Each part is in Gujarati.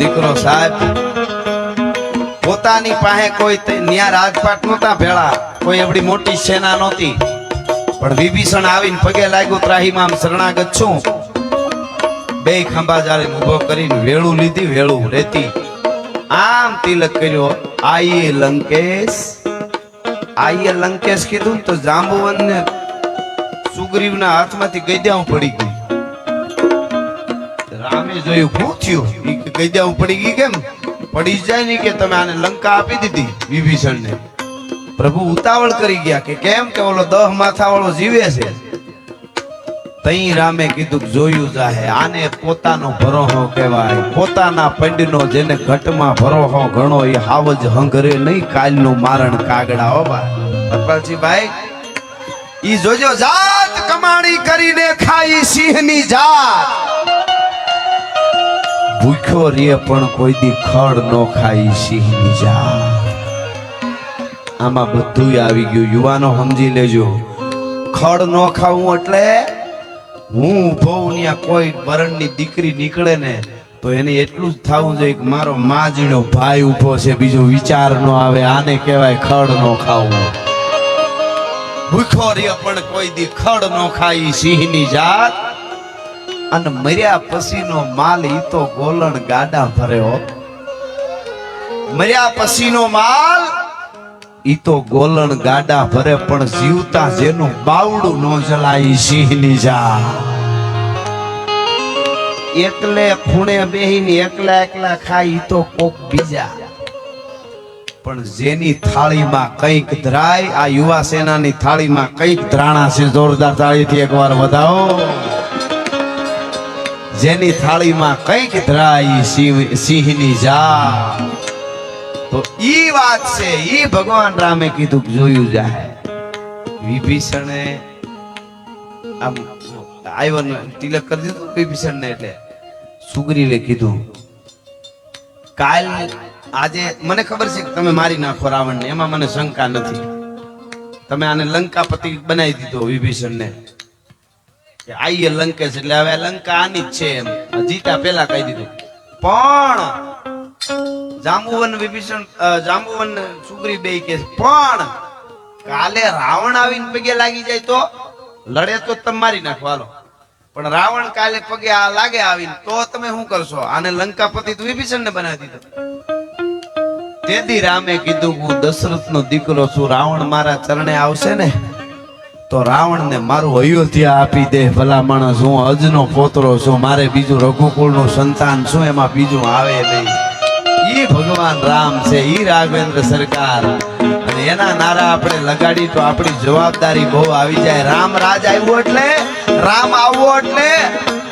દીકરો સાહેબ, પોતાની પાસે કોઈ ન્યા રાજપાટ નહોતા ભેળા, કોઈ એવડી મોટી સેના નહોતી. પણ વિભીષણ આવીને પગે લાગ્યો ત્રાહીમાં આમ શરણાગત છું. બે ખંભા જાળીને ઊભો કરીને વેળું લીધી, વેળું રેતી. આમ તિલક કર્યો, આઈએ લંકેશ આઈએ લંકેશ, કીધું ને તો જાંબુવનને સુગ્રીવના હાથમાંથી ગઈદ્યાઓ પડી ગઈ. રામે જોયું, શું થયું? કહી ગઈદ્યાઓ પડી ગઈ કેમ? પડી જાય નહીં કે, તમે આને લંકા આપી દીધી વિભીષણને. પ્રભુ ઉતાવળ કરી ગયા કે, કેમ કે ઓલો દહ માથા વાળો જીવે છે. તઈ રામે કીધું જોયું જાહે, આને પોતાનો ભરોહો કહેવાય. પોતાના પંડનો જેને ઘટમાં ભરોહો ઘણો એ હાવજ હંગરે નહીં કાલનું મારણ કાગડા, હો ભાઈ ભાઈ, ઈ જોજો, જાત કમાણી કરીને ખાઈ સિંહની જાત. ભૂખ્યો રે પણ કોઈ દી ખડ ન ખાઈ સિંહની જાત. આમાં બધું આવી ગયું. યુવાનો સમજી લેજો. ખડ ન ખાવું એટલે હું ઊભો ત્યાં કોઈ બરણની દીકરી નીકળે ને તો એને એટલું જ થવું જોઈએ કે મારો માજીનો ભાઈ ઊભો છે, બીજો વિચાર નો આવે. આને કહેવાય ખડ ન ખાવું. ભૂખો રે પણ કોઈ દી ખડ ન ખાઈ સિંહની જાત. અને મર્યા પછીનો માલ ઈ તો ગોલણ ગાડા ભર્યો મર્યા પછીનો માલ ઈ તો ગોલણ ગાડા ભરે, પણ જીવતા જેનું બાવડું નો જલાય સિંહની જા એકલે ખૂણે બેહીને એકલા એકલા ખાય ઈ તો કોક બીજા. પણ જેની થાળીમાં કંઈક ધરાય, આ યુવા સેનાની થાળીમાં કંઈક ધરાણા છે. જોરદાર તાળીથી એકવાર વધાવો. જેની થાળીમાં કંઈક ધરાય સિંહ- સિંહની જા તો ઈ વાત છે, ઈ ભગવાન રામે કીધું જોયું જાય. વિભીષણે આમ આવ્યો તિલક કરી દીધું વિભીષણ ને એટલે સુગ્રીવે કીધું, કાલ આજે મને ખબર છે કે તમે મારી નાખો રાવણને, એમાં મને શંકા નથી. તમે આને લંકાપતિ બનાવી દીધો વિભીષણને. કે આઈએ લંકેશ એટલે હવે લંકા આની જ છે એમ. જીતા પેલા કહી દીધું. પણ જાંબુવન વિભીષણ જાંબુવન સુગ્રી બે કે પણ કાલે રાવણ આવીને પગે લાગી જાય તો લડે તો તમે મારી નાખો. પણ રાવણ કાલે પગે આ લાગે આવીને, તો તમે શું કરશો? આને લંકાપતિ તો વિભીષણ ને બનાવી દીધો. તેથી રામે કીધું, હું દશરથ નો દીકરો છું, રાવણ મારા ચરણે આવશે ને તો રાવણને મારું અયોધ્યા આપી દે, ભલા માણસ, હું અજનો પોતરો છું, મારે બીજું રઘુકુળનું સંતાન છું એમાં બીજું આવે નહીં. એ ભગવાન રામ છે, ઈ રાઘવેન્દ્ર સરકાર. અને એના નારા આપણે લગાડી તો આપણી જવાબદારી બહુ આવી જાય. રામ રાજ આવ્યો એટલે, રામ આવવો એટલે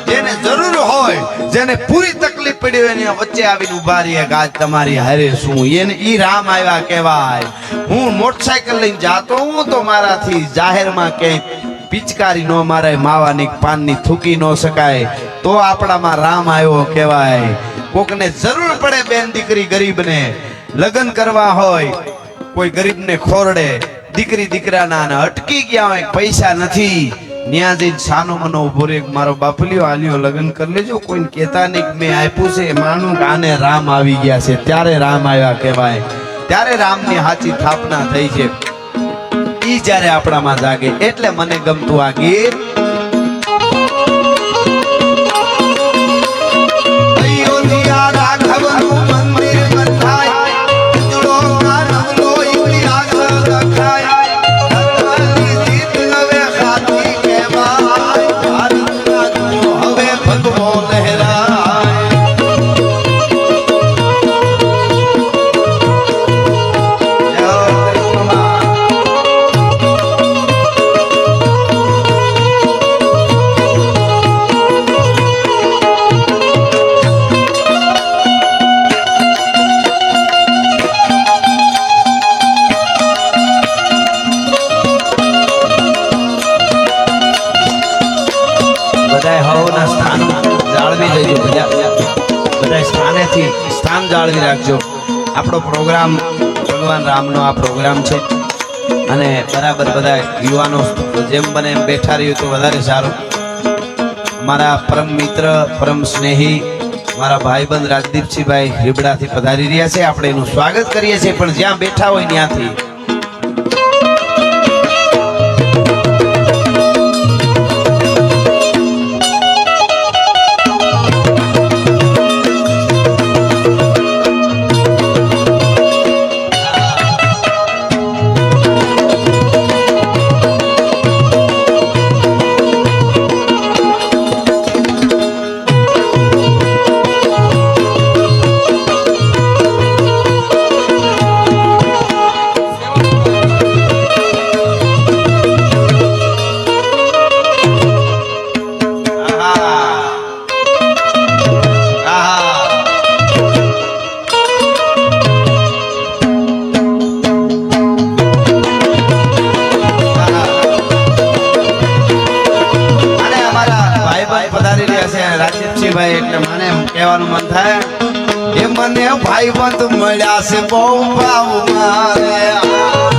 જેને જરૂર હોય, જેને પૂરી તકલીફ પડી હોય, એની વચ્ચે આવીને ઊભા રહીએ આજ તમારી હારે શું? એને ઈ રામ આવ્યા કહેવાય. હું મોટરસાયકલ લઈને જાતો હું તો મારાથી જાહેરમાં ક્યાંય પિચકારી ન મારે માવાની પાનની થૂકી ન શકાય. તો આપણામાં રામ આવ્યો કહેવાય. કોકને જરૂર પડે બેન દીકરી ગરીબને. લગ્ન કરવા હોય, કોઈ ગરીબને ખોરડે. દીકરી દીકરાના અટકી ગયા હોય, પૈસા નથી. ન્યા જઈને સાનો મનો ઊભો રે મારો બાપલિયો આલ્યો, લગ્ન કરી લેજો. કોઈને કહેતા નહીં મેં આપ્યું છે. માનું કે આને રામ આવી ગયા છે. ત્યારે રામ આવ્યા કહેવાય. ત્યારે રામની સાચી સ્થાપના થઈ છે. ઈ જ્યારે આપણામાં જાગે, એટલે મને ગમતું આ ગીત. બધાય સ્થાન જાળવી લેજો બધા. બધા સ્થાનેથી સ્થાન જાળવી રાખજો. આપણો પ્રોગ્રામ ભગવાન રામનો આ પ્રોગ્રામ છે. અને બરાબર બધા યુવાનો જેમ બને એમ બેઠા રહ્યું તો વધારે સારું. મારા પરમ મિત્ર, પરમ સ્નેહી, મારા ભાઈબંધ રાજદીપસિંહભાઈ રીબડાથી પધારી રહ્યા છે. આપણે એનું સ્વાગત કરીએ છીએ, પણ જ્યાં બેઠા હોય ત્યાંથી મને ભાઈબંધ મળ્યા છે બહુ ભાવ મારે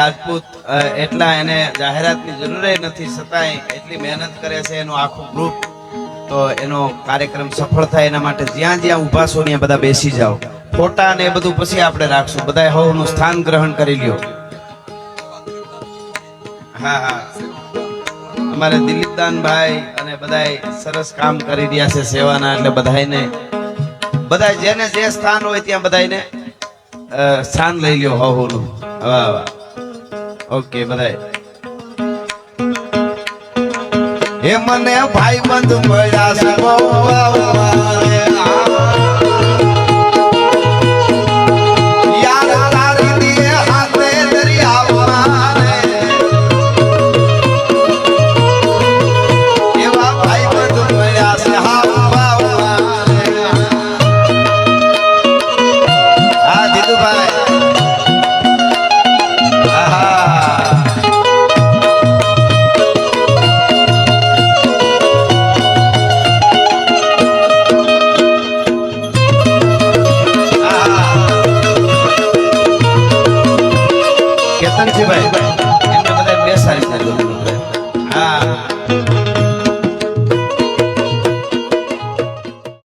રાજપૂત એટલા એને જાહેરાતની જરૂર નથી, છતાંય એટલી મહેનત કરે છે એનું આખું ગ્રુપ તો એનો કાર્યક્રમ સફળ થાય એના માટે જ્યાં જ્યાં ઊભા છો ત્યાં બધા બેસી જાઓ. ફોટા ને એ બધું પછી આપણે રાખશું. બધા હવનું સ્થાન ગ્રહણ કરી લ્યો. હા હા. અમારે દિલીપદાનભાઈ અને બધા સરસ કામ કરી રહ્યા છે સેવાના, એટલે બધાને બધા જેને જે સ્થાન હોય ત્યાં બધાને સ્થાન લઈ લ્યો હોનું વાહ વાહ. ઓકે બધાય એ મને ભાઈ બંધ મળ્યા